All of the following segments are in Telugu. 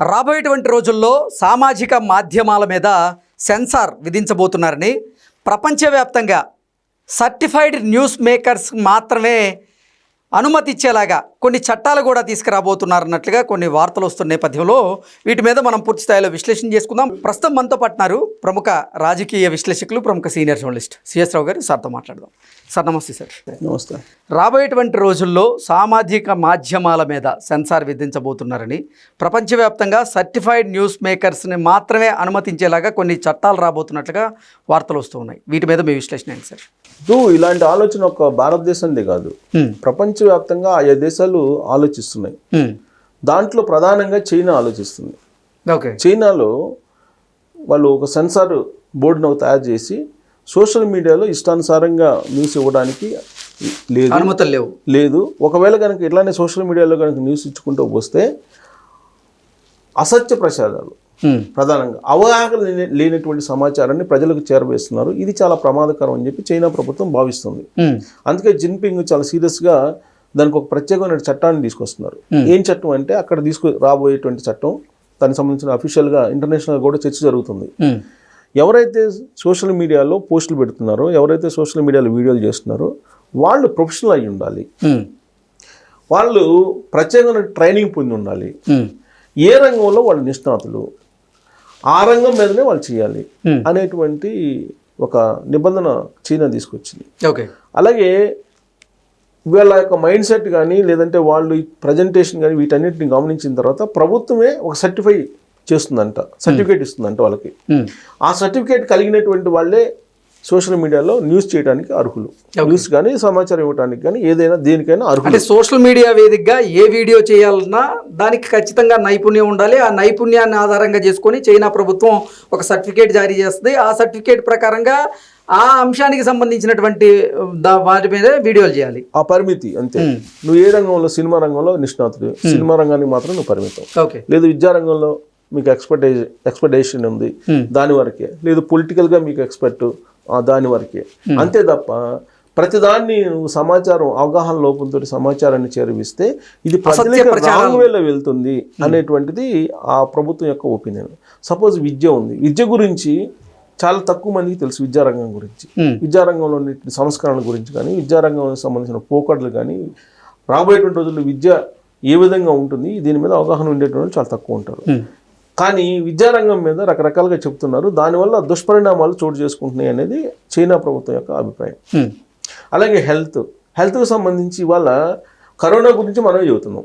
రాబోయేటువంటి రోజుల్లో సామాజిక మాధ్యమాల మీద సెన్సార్ విధించబోతున్నారని ప్రపంచవ్యాప్తంగా సర్టిఫైడ్ న్యూస్ మేకర్స్ మాత్రమే అనుమతి ఇచ్చేలాగా కొన్ని చట్టాలు కూడా తీసుకురాబోతున్నారన్నట్లుగా కొన్ని వార్తలు వస్తున్న నేపథ్యంలో వీటి మీద మనం పూర్తి స్థాయిలో విశ్లేషణ చేసుకుందాం. ప్రస్తుతం మనతో పట్టినారు ప్రముఖ రాజకీయ విశ్లేషకులు ప్రముఖ సీనియర్ జర్నలిస్ట్ సిఎస్ రావు గారు. సార్తో మాట్లాడదాం. సార్ నమస్తే సార్. నమస్తే. రాబోయేటువంటి రోజుల్లో సామాజిక మాధ్యమాల మీద సెన్సార్ విధించబోతున్నారని ప్రపంచవ్యాప్తంగా సర్టిఫైడ్ న్యూస్ మేకర్స్ని మాత్రమే అనుమతించేలాగా కొన్ని చట్టాలు రాబోతున్నట్లుగా వార్తలు వస్తూ ఉన్నాయి. వీటి మీద మీ విశ్లేషణ ఏంటి సార్? ఇప్పుడు ఇలాంటి ఆలోచన ఒక భారతదేశందే కాదు. ప్రపంచవ్యాప్తంగా ఆయా దేశాలు ఆలోచిస్తున్నాయి. దాంట్లో ప్రధానంగా చైనా ఆలోచిస్తుంది. ఓకే. చైనాలో వాళ్ళు ఒక సెన్సార్ బోర్డును తయారు చేసి సోషల్ మీడియాలో ఇష్టానుసారంగా న్యూస్ ఇవ్వడానికి లేదు. అనుమతులు లేవు. లేదు. ఒకవేళ కనుక ఇట్లానే సోషల్ మీడియాలో కనుక న్యూస్ ఇచ్చుకుంటూ వస్తే అసత్య ప్రచారాలు. హ్మ్. ప్రధానంగా అవగాహన లేని- లేనటువంటి సమాచారాన్ని ప్రజలకు చేరవేస్తున్నారు. ఇది చాలా ప్రమాదకరం అని చెప్పి చైనా ప్రభుత్వం భావిస్తుంది. అందుకే జిన్పింగ్ చాలా సీరియస్గా దానికి ఒక ప్రత్యేకమైన చట్టాన్ని తీసుకొస్తున్నారు. ఏం చట్టం అంటే అక్కడ తీసుకు రాబోయేటువంటి చట్టం దానికి సంబంధించిన అఫీషియల్గా ఇంటర్నేషనల్ కూడా చర్చ జరుగుతుంది. ఎవరైతే సోషల్ మీడియాలో పోస్టులు పెడుతున్నారో ఎవరైతే సోషల్ మీడియాలో వీడియోలు చేస్తున్నారో వాళ్ళు ప్రొఫెషనల్ అయి ఉండాలి. వాళ్ళు ప్రత్యేకమైన ట్రైనింగ్ పొంది ఉండాలి. ఏ రంగంలో వాళ్ళు నిష్ణాతులు? ఆ రంగం మీదనే వాళ్ళు చేయాలి Hmm. అనేటువంటి ఒక నిబంధన చైనా తీసుకొచ్చింది ఓకే అలాగే వీళ్ళ యొక్క మైండ్ సెట్ కానీ లేదంటే వాళ్ళు ప్రజెంటేషన్ కానీ వీటన్నిటిని గమనించిన తర్వాత ప్రభుత్వమే ఒక సర్టిఫై చేస్తుందంట సర్టిఫికేట్ ఇస్తుందంట వాళ్ళకి హ్మ్. ఆ సర్టిఫికేట్ కలిగినటువంటి వాళ్ళే సోషల్ మీడియాలో న్యూస్ చేయడానికి అర్హులు. న్యూస్ కానీ సమాచారం ఇవ్వడానికి కానీ ఏదైనా దేనికైనా అర్హులు. అంటే సోషల్ మీడియా వేదికగా ఏ వీడియో చేయాలన్నా దానికి ఖచ్చితంగా నైపుణ్యం ఉండాలి. ఆ నైపుణ్యాన్ని ఆధారంగా చేసుకొని చైనా ప్రభుత్వం ఒక సర్టిఫికేట్ జారీ చేస్తుంది. ఆ సర్టిఫికేట్ ప్రకారంగా ఆ అంశానికి సంబంధించినటువంటి వాటి మీద వీడియోలు చేయాలి. ఆ పరిమితి అంతే. నువ్వు ఏ రంగంలో సినిమా రంగంలో నిష్ణాతుడు సినిమా రంగానికి మాత్రం నువ్వు పరిమితం. ఓకే. లేదు విద్యారంగంలో మీకు ఎక్స్పర్టైజ్ ఎక్స్పెక్టేషన్ ఉంది. దాని వరకే. లేదు పొలిటికల్గా మీకు ఎక్స్పర్ట్ దాని వరకే. అంతే తప్ప ప్రతిదాన్ని నువ్వు సమాచారం అవగాహన లోపంతో సమాచారాన్ని చేరవిస్తే ఇది రాంగ్ వేలో వెళ్తుంది అనేటువంటిది ఆ ప్రభుత్వం యొక్క ఒపీనియన్. సపోజ్ విద్య ఉంది. విద్య గురించి చాలా తక్కువ మందికి తెలుసు విద్యారంగం గురించి. విద్యారంగంలో సంస్కరణల గురించి కానీ విద్యారంగంలో సంబంధించిన పోకడలు కానీ రాబోయేటువంటి రోజుల్లో విద్య ఏ విధంగా ఉంటుంది దీని మీద అవగాహన ఉండేటువంటి చాలా తక్కువ ఉంటారు. కానీ విద్యారంగం మీద రకరకాలుగా చెప్తున్నారు. దానివల్ల దుష్పరిణామాలు చోటు చేసుకుంటున్నాయి అనేది చైనా ప్రభుత్వం యొక్క అభిప్రాయం. అలాగే హెల్త్. హెల్త్కి సంబంధించి ఇవాళ కరోనా గురించి మనమే చెబుతున్నాం.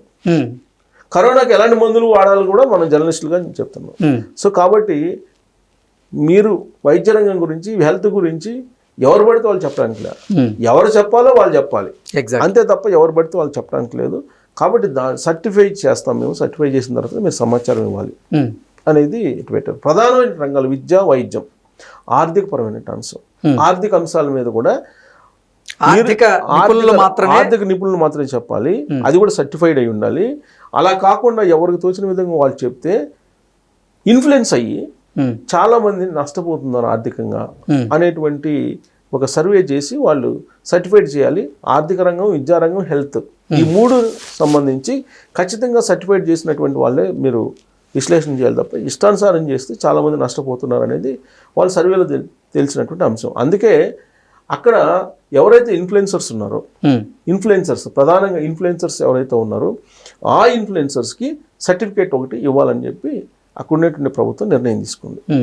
కరోనాకి ఎలాంటి మందులు వాడాలి కూడా మనం జర్నలిస్టులుగా చెప్తున్నాం. సో కాబట్టి మీరు వైద్య రంగం గురించి హెల్త్ గురించి ఎవరు పడితే వాళ్ళు చెప్పడానికి లేదు. ఎవరు చెప్పాలో వాళ్ళు చెప్పాలి. అంతే తప్ప ఎవరు పడితే వాళ్ళు చెప్పడానికి లేదు. కాబట్టి దా సర్టిఫై చేస్తాం మేము సర్టిఫై చేసిన తర్వాత మీరు సమాచారం ఇవ్వాలి. హ్మ్. అనేది ఇటు పెట్టారు. ప్రధానమైన రంగాలు విద్య వైద్యం. ఆర్థికపరమైన అంశం ఆర్థిక అంశాల మీద కూడా ఆర్థిక నిపుణులు ఆర్థిక- మాత్రమే ఆర్థిక నిపుణులు మాత్రమే చెప్పాలి. అది కూడా సర్టిఫైడ్ అయి ఉండాలి. అలా కాకుండా ఎవరికి తోచిన విధంగా వాళ్ళు చెప్తే ఇన్ఫ్లుయెన్స్ అయ్యి. చాలా మంది నష్టపోతున్నారు ఆర్థికంగా Hmm. అనేటువంటి ఒక సర్వే చేసి వాళ్ళు సర్టిఫైడ్ చేయాలి. ఆర్థిక రంగం విద్యారంగం హెల్త్. ఈ మూడు సంబంధించి ఖచ్చితంగా సర్టిఫైడ్ చేసినటువంటి వాళ్ళే మీరు విశ్లేషణ చేయాలి తప్ప ఇష్టానుసారం చేస్తే చాలామంది నష్టపోతున్నారు అనేది వాళ్ళ సర్వేలో తెల్- తెలిసినటువంటి అంశం. అందుకే అక్కడ ఎవరైతే ఇన్ఫ్లుయెన్సర్స్ ఉన్నారో. ఇన్ఫ్లుయెన్సర్స్ ప్రధానంగా ఇన్ఫ్లుయెన్సర్స్ ఎవరైతే ఉన్నారో ఆ ఇన్ఫ్లుయెన్సర్స్కి సర్టిఫికేట్ ఒకటి ఇవ్వాలని చెప్పి అక్కడ ఉన్నటువంటి ప్రభుత్వం నిర్ణయం తీసుకుంది.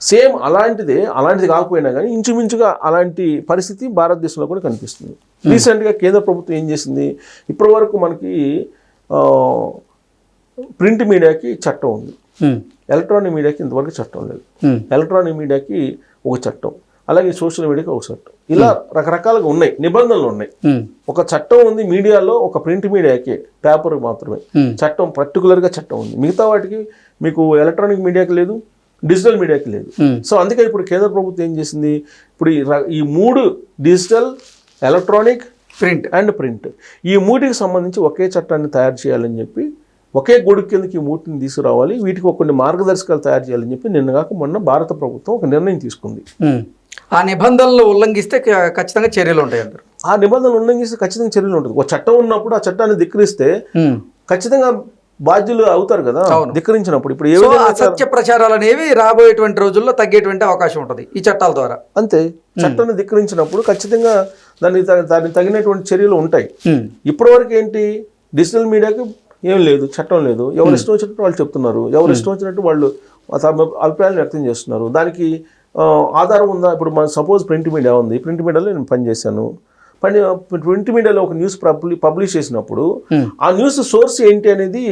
సేమ్ అలాంటిదే అలాంటిది కాకపోయినా కానీ ఇంచుమించుగా అలాంటి పరిస్థితి భారతదేశంలో కూడా కనిపిస్తుంది. రీసెంట్గా కేంద్ర ప్రభుత్వం ఏం చేసింది? ఇప్పటి వరకు మనకి ప్రింట్ మీడియాకి చట్టం ఉంది. ఎలక్ట్రానిక్ మీడియాకి ఇంతవరకు చట్టం లేదు. ఎలక్ట్రానిక్ మీడియాకి ఒక చట్టం అలాగే సోషల్ మీడియాకి ఒక చట్టం. ఇలా రకరకాలుగా ఉన్నాయి నిబంధనలు ఉన్నాయి. ఒక చట్టం ఉంది మీడియాలో ఒక ప్రింట్ మీడియాకి పేపర్ మాత్రమే. చట్టం పర్టికులర్గా చట్టం ఉంది. మిగతా వాటికి మీకు ఎలక్ట్రానిక్ మీడియాకి లేదు డిజిటల్ మీడియాకి లేదు. Hmm. సో అందుకే ఇప్పుడు కేంద్ర ప్రభుత్వం ఏం చేసింది? ఇప్పుడు ఈ మూడు digital electronic print and print. ఈ మూటికి సంబంధించి ఒకే చట్టాన్ని తయారు చేయాలని చెప్పి ఒకే గొడుగు కిందకి ఈ మూటిని తీసుకురావాలి. వీటికి ఒక కొన్ని మార్గదర్శకాలు తయారు చేయాలని చెప్పి నిన్న కాక మొన్న భారత ప్రభుత్వం ఒక నిర్ణయం తీసుకుంది. హ్మ్. ఆ నిబంధనలు ఉల్లంఘిస్తే ఖచ్చితంగా చర్యలు ఉంటాయి అంటారు. ఆ నిబంధనలు ఉల్లంఘిస్తే ఖచ్చితంగా చర్యలు ఉంటుంది ఒక చట్టం ఉన్నప్పుడు ఆ చట్టాన్ని ధిక్కరిస్తే హ్మ్. ఖచ్చితంగా బాధ్యులు అవుతారు కదా. ధిక్కరించినప్పుడు. ఇప్పుడు ఏ అసత్య ప్రచారాలు అనేవి రాబోయేటువంటి రోజుల్లో తగ్గేటువంటి అవకాశం ఉంటుంది ఈ చట్టాల ద్వారా. అంతే. చట్టాన్ని ధిక్కరించినప్పుడు ఖచ్చితంగా దానికి త- దానికి తగినటువంటి చర్యలు ఉంటాయి. ఇప్పటివరకు ఏంటి? డిజిటల్ మీడియాకి ఏం లేదు చట్టం లేదు. ఎవరు ఇష్టం వచ్చినట్టు వాళ్ళు చెప్తున్నారు. ఎవరు ఇష్టం వచ్చినట్టు వాళ్ళు తమ అభిప్రాయాలు వ్యక్తం చేస్తున్నారు. దానికి ఆధారం ఉందా? ఇప్పుడు మన సపోజ్ ప్రింట్ మీడియా ఉంది. ప్రింట్ మీడియాలో నేను పనిచేశాను. పని ప్రింట్ మీడియాలో ఒక న్యూస్ పబ్లి పబ్లిష్ చేసినప్పుడు ఆ న్యూస్ సోర్స్ ఏంటి అనేది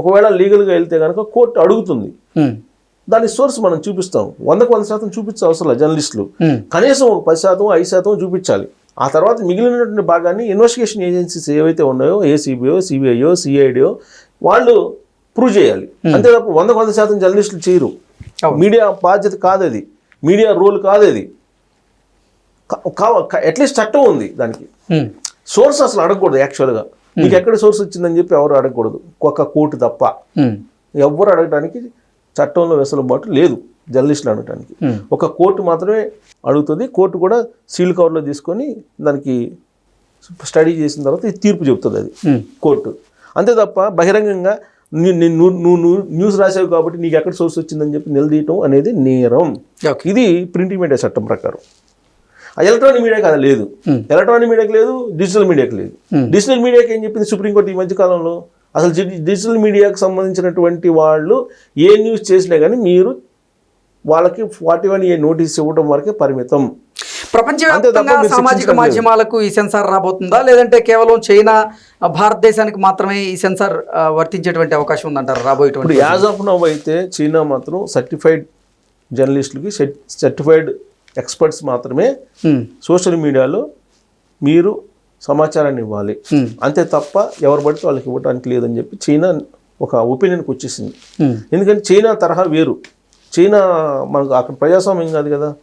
ఒకవేళ లీగల్గా వెళ్తే కనుక కోర్టు అడుగుతుంది. దాని సోర్స్ మనం చూపిస్తాం. వందకు వంద శాతం చూపించే అవసరం లేదు జర్నలిస్టులు. కనీసం ఒక పది శాతం ఐదు శాతం చూపించాలి. ఆ తర్వాత మిగిలినటువంటి భాగాన్ని ఇన్వెస్టిగేషన్ ఏజెన్సీస్ ఏవైతే ఉన్నాయో ఏసీబీఓ సిబిఐఓ సిఐడిఓ వాళ్ళు ప్రూవ్ చేయాలి. అంతే తప్ప వందకు వంద శాతం జర్నలిస్టులు చేయరు. మీడియా బాధ్యత కాదు అది మీడియా రోల్ కాదు అది అట్లీస్ట్ చట్టం ఉంది దానికి. సోర్స్ అసలు అడగకూడదు యాక్చువల్గా మీకు ఎక్కడ సోర్స్ వచ్చిందని చెప్పి ఎవరు అడగకూడదు. ఒక కోర్టు తప్ప. ఎవ్వరు అడగడానికి చట్టంలో వెసులుబాటు లేదు జర్నలిస్టులు అడగడానికి ఒక కోర్టు మాత్రమే అడుగుతుంది. కోర్టు కూడా సీల్ కవర్లో తీసుకొని దానికి స్టడీ చేసిన తర్వాత తీర్పు చెబుతుంది అది. కోర్టు. అంతే తప్ప బహిరంగంగా నువ్వు న్యూస్ రాసావు కాబట్టి నీకు ఎక్కడ సోర్స్ వచ్చిందని చెప్పి నిలదీయటం అనేది నేరం. ఇది ప్రింట్ మీడియా చట్టం ప్రకారం. ఎలక్ట్రానిక్ మీడియాకి అది లేదు. ఎలక్ట్రానిక్ మీడియాకి లేదు డిజిటల్ మీడియాకి లేదు. డిజిటల్ మీడియాకి ఏం చెప్పింది సుప్రీంకోర్టు ఈ మధ్య కాలంలో? అసలు డిజిటల్ మీడియాకి సంబంధించినటువంటి వాళ్ళు ఏ న్యూస్ చేసినా కానీ మీరు వాళ్ళకి ఫార్టీ వన్ ఏ నోటీస్ ఇవ్వడం వరకే పరిమితం. ప్రపంచవ్యాప్తంగా సామాజిక. మాధ్యమాలకు ఈ సెన్సార్ రాబోతుందా? లేదంటే కేవలం చైనా భారతదేశానికి మాత్రమే ఈ సెన్సార్ వర్తించేటువంటి అవకాశం ఉందంటారు రాబోయేటువంటి యాజ్ ఆఫ్ నవ్ అయితే చైనా మాత్రం సర్టిఫైడ్ జర్నలిస్టులకి సర్టిఫైడ్ ఎక్స్పర్ట్స్ మాత్రమే సోషల్ మీడియాలో మీరు సమాచారాన్ని ఇవ్వాలి. అంతే తప్ప ఎవరు పడితే వాళ్ళకి ఇవ్వడానికి లేదని చెప్పి చైనా ఒక ఒపీనియన్కి వచ్చేసింది. ఎందుకంటే చైనా తరహా వేరు. చైనా మనకు అక్కడ ప్రజాస్వామ్యం కాదు కదా.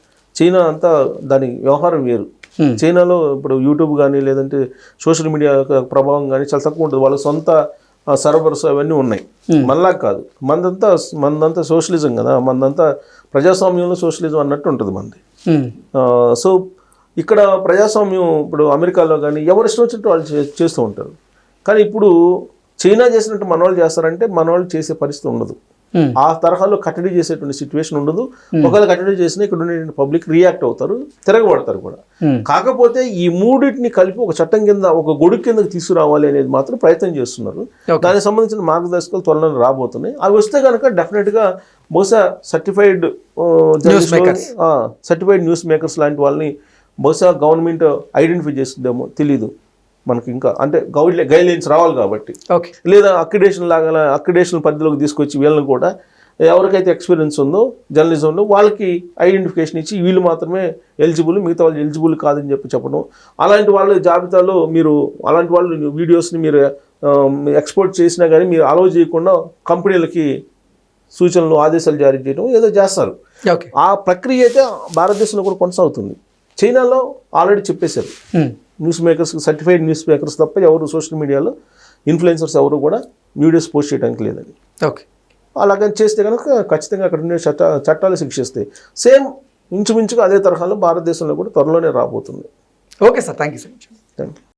చైనా అంతా దాని వ్యవహారం వేరు. చైనాలో ఇప్పుడు యూట్యూబ్ కానీ లేదంటే సోషల్ మీడియా ప్రభావం కానీ చాలా తక్కువ ఉంటుంది వాళ్ళ సొంత సర్వర్స్ అవన్నీ ఉన్నాయి. మనలా కాదు. మనదంతా మనదంతా సోషలిజం కదా. మనదంతా ప్రజాస్వామ్యంలో సోషలిజం అన్నట్టు ఉంటుంది ఆ, సో ఇక్కడ ప్రజాస్వామ్యం ఇప్పుడు అమెరికాలో కానీ ఎవరు ఇష్టం వచ్చినట్టు వాళ్ళు చేస్తూ ఉంటారు. కానీ ఇప్పుడు చైనా చేసినట్టు మనవాళ్ళు చేస్తారంటే మనవాళ్ళు చేసే పరిస్థితి ఉండదు. ఆ తరహాలో కట్టడి చేసేటువంటి సిచ్యువేషన్ ఉండదు. ఒకవేళ కట్టడి చేసినా ఇక్కడ ఉండే పబ్లిక్ రియాక్ట్ అవుతారు తిరగబడతారు కూడా. ఉమ్, కాకపోతే ఈ మూడింటిని కలిపి ఒక చట్టం కింద ఒక గొడుగు కిందకి తీసుకురావాలి అనేది మాత్రం ప్రయత్నం చేస్తున్నారు. దానికి సంబంధించిన మార్గదర్శకాలు త్వరలో రాబోతున్నాయి. అవి వస్తే కనుక డెఫినెట్గా బహుశా సర్టిఫైడ్. సర్టిఫైడ్ న్యూస్ మేకర్స్ లాంటి వాళ్ళని బహుశా గవర్నమెంట్ ఐడెంటిఫై చేస్తుందేమో తెలీదు. మనకి ఇంకా అంటే గైడ్ గైడ్ లైన్స్ రావాలి కాబట్టి. ఓకే లేదా అక్రిడేషన్ లాగా అక్రిడేషన్ పరిధిలోకి తీసుకొచ్చి వీళ్ళని కూడా ఎవరికైతే ఎక్స్పీరియన్స్ ఉందో జర్నలిజంలో వాళ్ళకి ఐడెంటిఫికేషన్ ఇచ్చి వీళ్ళు మాత్రమే ఎలిజిబుల్ మిగతా వాళ్ళు ఎలిజిబుల్ కాదని చెప్పి చెప్పడం. అలాంటి వాళ్ళ జాబితాలో మీరు అలాంటి వాళ్ళు వీడియోస్ని మీరు ఎక్స్పోర్ట్ చేసినా కానీ మీరు అలౌ చేయకుండా కంపెనీలకి సూచనలు ఆదేశాలు జారీ చేయడం ఏదో చేస్తారు. ఓకే ఆ ప్రక్రియ అయితే భారతదేశంలో కూడా కొనసాగుతుంది. చైనాలో ఆల్రెడీ చెప్పేశారు. ఉమ్, news makers certified news makers తప్ప ఎవరు సోషల్ మీడియాలో ఇన్ఫ్లుయెన్సర్స్ ఎవరు కూడా వీడియోస్ పోస్ట్ చేయడానికి లేదని ఓకే. అలాగని చేస్తే కనుక ఖచ్చితంగా అక్కడ ఉండే చట్ట చట్టాలు శిక్షిస్తాయి సేమ్ ఇంచుమించుగా అదే తరహాలో భారతదేశంలో కూడా త్వరలోనే రాబోతుంది. Okay sir. Thank you so much. Thank you